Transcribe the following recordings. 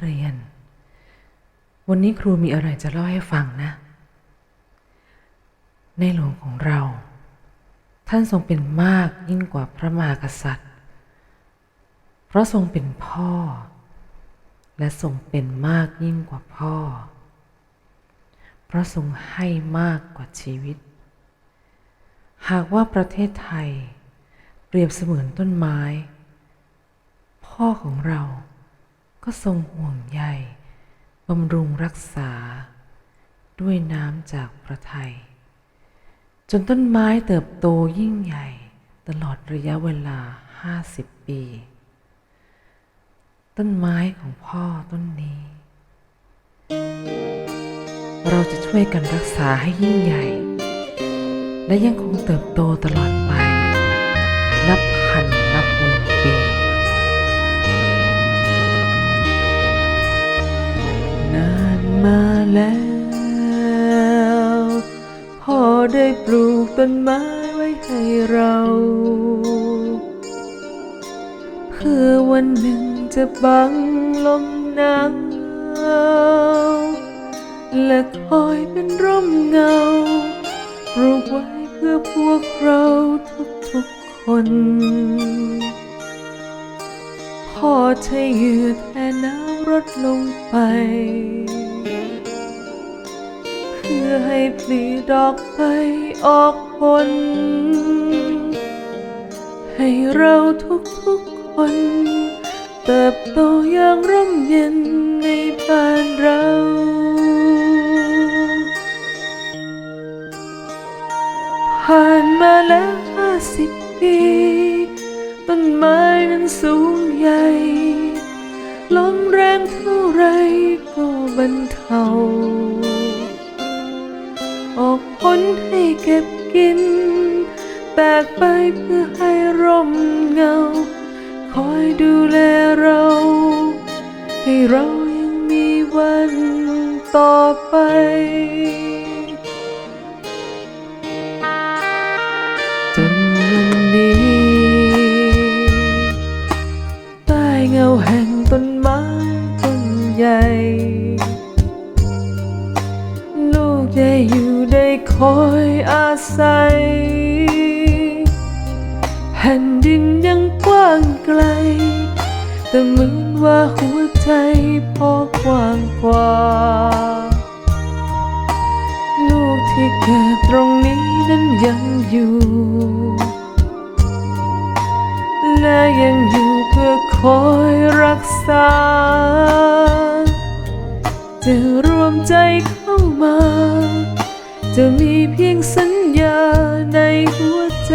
เรียน วันนี้ครูมีอะไรจะเล่าให้ฟังนะ ในหลวงของเรา ท่านทรงเป็นมากยิ่งกว่าพระมหากษัตริย์ เพราะทรงเป็นพ่อ และทรงเป็นมากยิ่งกว่าพ่อ เพราะทรงให้มากกว่าชีวิต หากว่าประเทศไทย เปรียบเสมือนต้นไม้ พ่อของเรา ก็ทรงห่วงใยบำรุงรักษา ด้วยน้ำจากพระทัยจนต้นไม้เติบโตยิ่งใหญ่ ตลอดระยะเวลา50ปี ต้นไม้ของพ่อต้นนี้ เราจะช่วยกันรักษาให้ยิ่งใหญ่ และยังคงเติบโตตลอดไป นับพันนับ แล้ว พ่อได้ปลูกต้นไม้ไว้ให้เราเพื่อวันหนึ่งจะบังลมหนาวและคอยเป็นร่มเงาปลูกไว้เพื่อพวกเราทุกๆคนพ่อใช้เหยื่อแทนน้ำรดลงไป พื่อให้ปลีดอกไปออกผล ให้เราทุกๆคน เติบโตอย่างร่มเย็นในบ้านเราผ่านมาแล้วห้าสิบปี ต้นไม้นั้นสูงใหญ่ลมแรงเท่าไรก็บรรเทา ออกผลให้เก็บกิน แตกไปเพื่อให้ร่มเงา คอยดูแลเรา ให้เรายังมีวันต่อไป แต่เหมือนว่าหัวใจพอกว้างกว่าลูกที่เกิดตรงนี้นั้นยังอยู่และยังอยู่เพื่อคอยรักษา จะรวมใจเข้ามา จะมีเพียงสัญญาในหัวใจ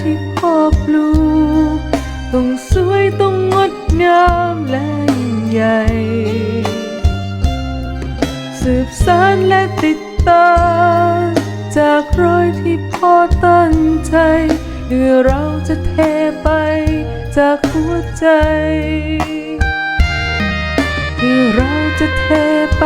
ที่พ่อปลูกต้องสวยต้องงดงามและยิ่งใหญ่ สืบสานและติดตามจากรอยที่พ่อตั้งใจเมื่อเราจะเทไปจากหัวใจคือเราจะเทไป